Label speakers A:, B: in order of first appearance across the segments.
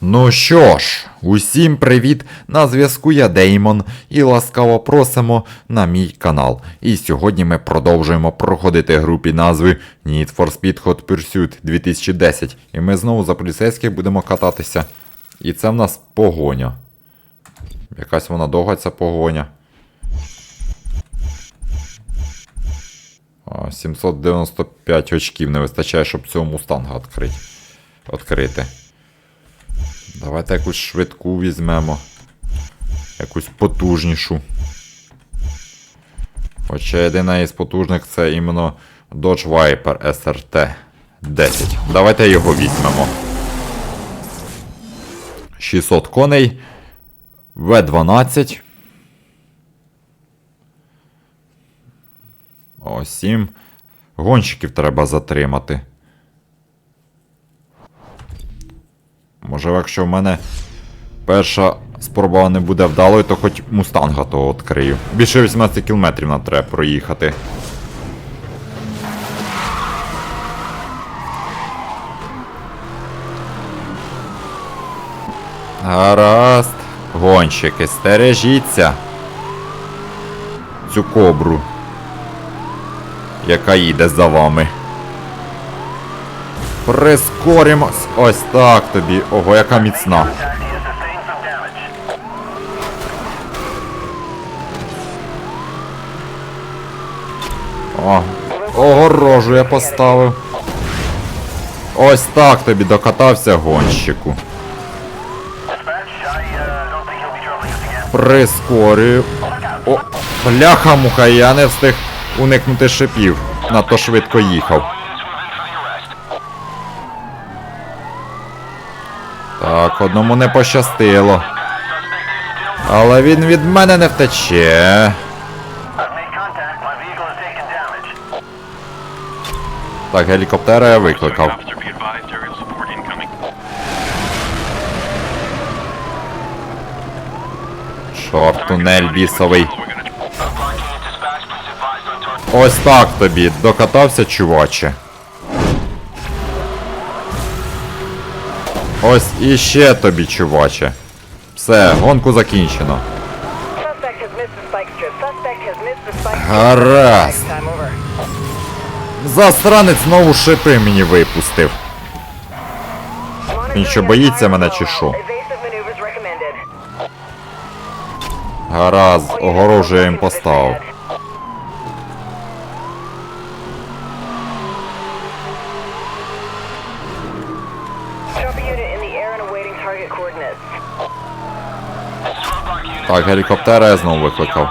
A: Ну що ж, усім привіт! На зв'язку я Деймон і ласкаво просимо на мій канал. І сьогодні ми продовжуємо проходити гру під назвою Need for Speed Hot Pursuit 2010. І ми знову за поліцейських будемо кататися. І це в нас погоня. Якась вона довга ця погоня. 795 очків не вистачає, щоб цього мустанга відкрити. Давайте якусь швидку візьмемо. Якусь потужнішу. Хоча єдина із потужних це іменно Dodge Viper SRT 10. Давайте його візьмемо. 600 коней. В12. О, 7. Гонщиків треба затримати. Може, якщо в мене перша спроба не буде вдалою, то хоч мустанга того відкрию. Більше 18 кілометрів нам треба проїхати. Гаразд. Гонщики, стережіться. Цю кобру, яка їде за вами. Прискорімось. Ось так тобі. Ого, яка міцна. О, огорожу я поставив. Ось так тобі докатався гонщику. Прискорюю. О, бляха муха, я не встиг уникнути шипів. Надто швидко їхав. Так, одному не пощастило. Але він від мене не втече. Так, гелікоптера я викликав. Чорт, тунель бісовий. Ось так тобі. Докатався, чуваче. Ось іще тобі, чуваче. Все, гонку закінчено. Гаразд. Засранець знову шипи мені випустив. Він що, боїться мене чи що? Гаразд, огорожу я їм поставив. Так, гелікоптера я знову викликав.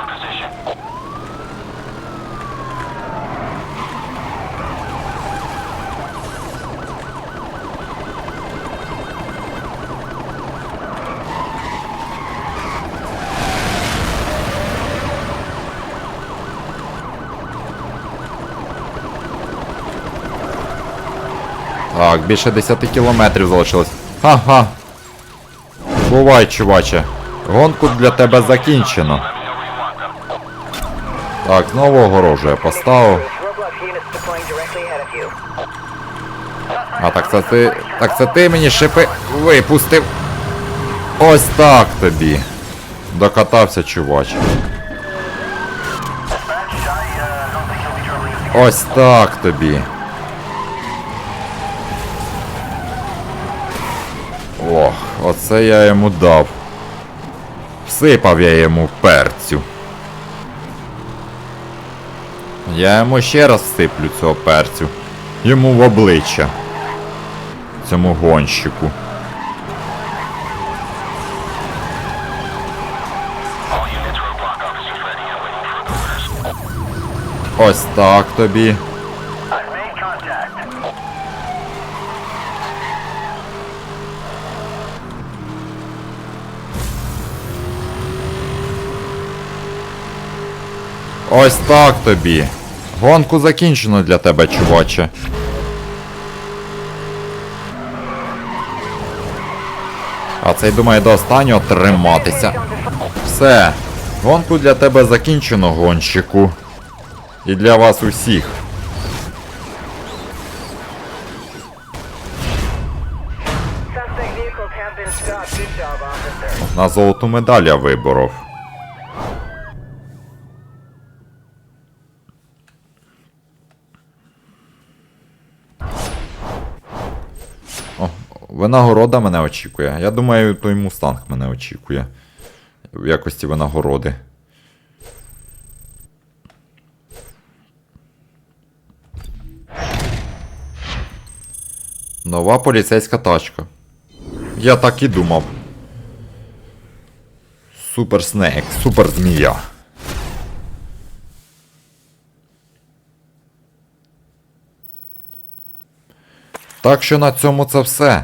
A: Так, більше 10 кілометрів залишилось. Ха-ха. Бувай, чуваче. Гонку для тебе закінчено. Так, знову огорожу я поставив. А так це ти. Так це ти мені шипи випустив. Ось так тобі. Докатався, чуваче. Ось так тобі. Оце я йому дав. Всипав я йому перцю. Я йому ще раз всиплю цього перцю. Йому в обличчя. Цьому гонщику. Ось так тобі. Ось так тобі. Гонку закінчено для тебе, чуваче. А цей думає до останнього триматися. Все. Гонку для тебе закінчено, гонщику. І для вас усіх. На золоту медаль я виборов. О, винагорода мене очікує. Я думаю, той мустанг мене очікує. В якості винагороди. Нова поліцейська тачка. Я так і думав. Супер Снейк, супер змія. Так що на цьому це все.